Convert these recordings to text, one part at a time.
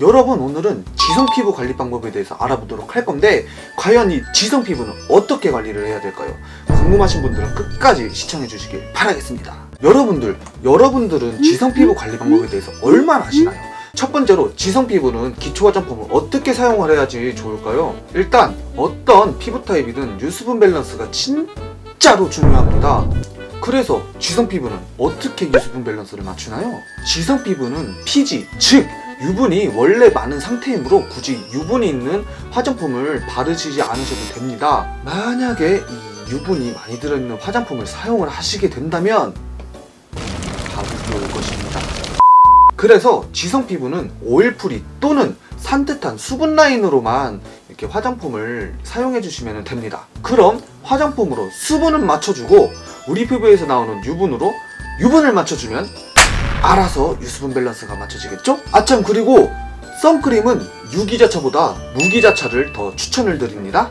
여러분 오늘은 지성 피부 관리 방법에 대해서 알아보도록 할 건데 과연 이 지성 피부는 어떻게 관리를 해야 될까요? 궁금하신 분들은 끝까지 시청해 주시길 바라겠습니다. 여러분들, 여러분들은 지성 피부 관리 방법에 대해서 얼마나 아시나요? 첫 번째로 지성 피부는 기초 화장품을 어떻게 사용을 해야지 좋을까요? 일단 어떤 피부 타입이든 유수분 밸런스가 진짜로 중요합니다. 그래서 지성 피부는 어떻게 유수분 밸런스를 맞추나요? 지성 피부는 피지, 즉 유분이 원래 많은 상태이므로 굳이 유분이 있는 화장품을 바르시지 않으셔도 됩니다. 만약에 이 유분이 많이 들어있는 화장품을 사용을 하시게 된다면 답이 올 것입니다. 그래서 지성 피부는 오일프리 또는 산뜻한 수분 라인으로만 이렇게 화장품을 사용해 주시면 됩니다. 그럼 화장품으로 수분은 맞춰주고 우리 피부에서 나오는 유분으로 유분을 맞춰주면 알아서 유수분 밸런스가 맞춰지겠죠? 아참 그리고 선크림은 유기자차보다 무기자차를 더 추천을 드립니다.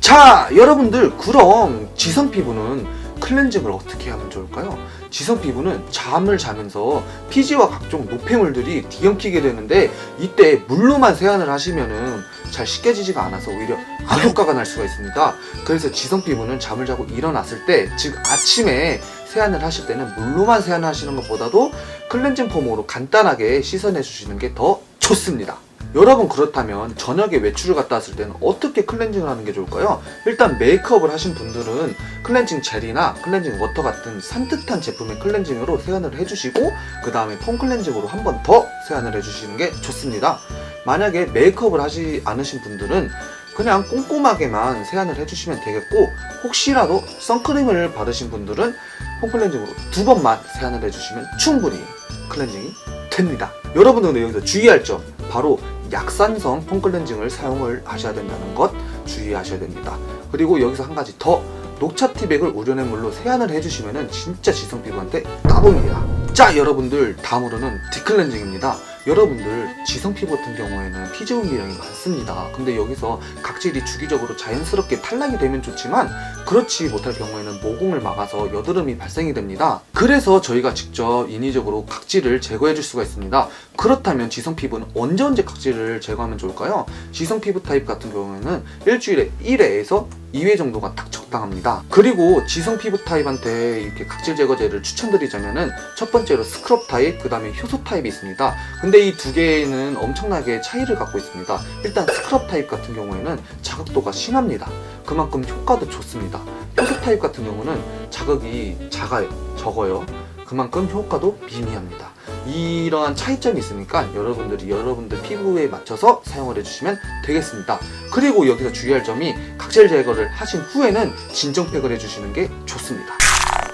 자, 여러분들 그럼 지성 피부는 클렌징을 어떻게 하면 좋을까요? 지성 피부는 잠을 자면서 피지와 각종 노폐물들이 뒤엉키게 되는데 이때 물로만 세안을 하시면은 잘 씻겨지지가 않아서 오히려 악효과가 날 수가 있습니다. 그래서 지성 피부는 잠을 자고 일어났을 때, 즉 아침에 세안을 하실 때는 물로만 세안하시는 것보다도 클렌징 폼으로 간단하게 씻어내 주시는 게 더 좋습니다. 여러분 그렇다면 저녁에 외출을 갔다 왔을 때는 어떻게 클렌징을 하는 게 좋을까요? 일단 메이크업을 하신 분들은 클렌징 젤이나 클렌징 워터 같은 산뜻한 제품의 클렌징으로 세안을 해주시고 그 다음에 폼 클렌징으로 한 번 더 세안을 해주시는 게 좋습니다. 만약에 메이크업을 하지 않으신 분들은 그냥 꼼꼼하게만 세안을 해주시면 되겠고 혹시라도 선크림을 바르신 분들은 폼 클렌징으로 두 번만 세안을 해주시면 충분히 클렌징이 됩니다. 여러분들은 여기서 주의할 점 바로 약산성 폼 클렌징을 사용을 하셔야 된다는 것 주의하셔야 됩니다. 그리고 여기서 한 가지 더 녹차 티백을 우려낸 물로 세안을 해주시면 진짜 지성 피부한테 따봉입니다. 자 여러분들 다음으로는 디클렌징입니다. 여러분들 지성 피부 같은 경우에는 피지 분비량이 많습니다. 근데 여기서 각질이 주기적으로 자연스럽게 탈락이 되면 좋지만 그렇지 못할 경우에는 모공을 막아서 여드름이 발생이 됩니다. 그래서 저희가 직접 인위적으로 각질을 제거해 줄 수가 있습니다. 그렇다면 지성 피부는 언제 언제 각질을 제거하면 좋을까요? 지성 피부 타입 같은 경우에는 일주일에 1회에서 2회 정도가 딱 적당합니다. 그리고 지성 피부 타입한테 이렇게 각질 제거제를 추천드리자면은 첫 번째로 스크럽 타입, 그 다음에 효소 타입이 있습니다. 근데 이 두 개는 엄청나게 차이를 갖고 있습니다. 일단 스크럽 타입 같은 경우에는 자극도가 심합니다. 그만큼 효과도 좋습니다. 효소 타입 같은 경우는 자극이 작아요, 적어요. 그만큼 효과도 미미합니다. 이러한 차이점이 있으니까 여러분들이 여러분들 피부에 맞춰서 사용을 해주시면 되겠습니다. 그리고 여기서 주의할 점이 각질 제거를 하신 후에는 진정팩을 해주시는 게 좋습니다.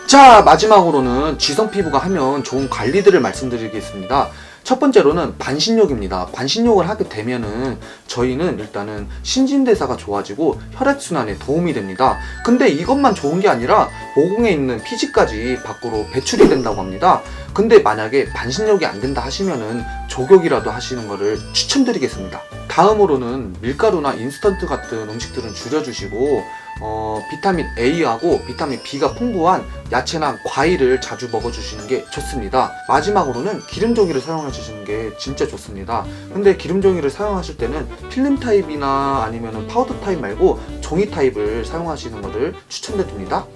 자 마지막으로는 지성 피부가 하면 좋은 관리들을 말씀드리겠습니다. 첫 번째로는 반신욕입니다. 반신욕을 하게 되면은 저희는 일단은 신진대사가 좋아지고 혈액순환에 도움이 됩니다. 근데 이것만 좋은 게 아니라 모공에 있는 피지까지 밖으로 배출이 된다고 합니다. 근데 만약에 반신욕이 안 된다 하시면은 조격이라도 하시는 거를 추천드리겠습니다. 다음으로는 밀가루나 인스턴트 같은 음식들은 줄여주시고 어, 비타민 A하고 비타민 B가 풍부한 야채나 과일을 자주 먹어주시는 게 좋습니다. 마지막으로는 기름종이를 사용해 주시는 게 진짜 좋습니다. 근데 기름종이를 사용하실 때는 필름 타입이나 아니면 파우더 타입 말고 종이 타입을 사용하시는 것을 추천드립니다.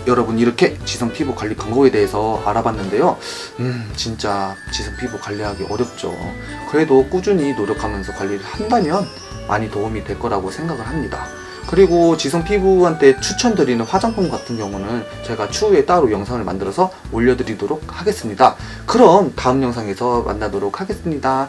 자, 여러분 이렇게 지성 피부 관리 방법에 대해서 알아봤는데요. 음, 진짜 지성 피부 관리하기 어렵죠. 그래도 꾸준히 노력하면서 관리를 한다면 많이 도움이 될 거라고 생각을 합니다. 그리고 지성 피부한테 추천드리는 화장품 같은 경우는 제가 추후에 따로 영상을 만들어서 올려드리도록 하겠습니다. 그럼 다음 영상에서 만나도록 하겠습니다.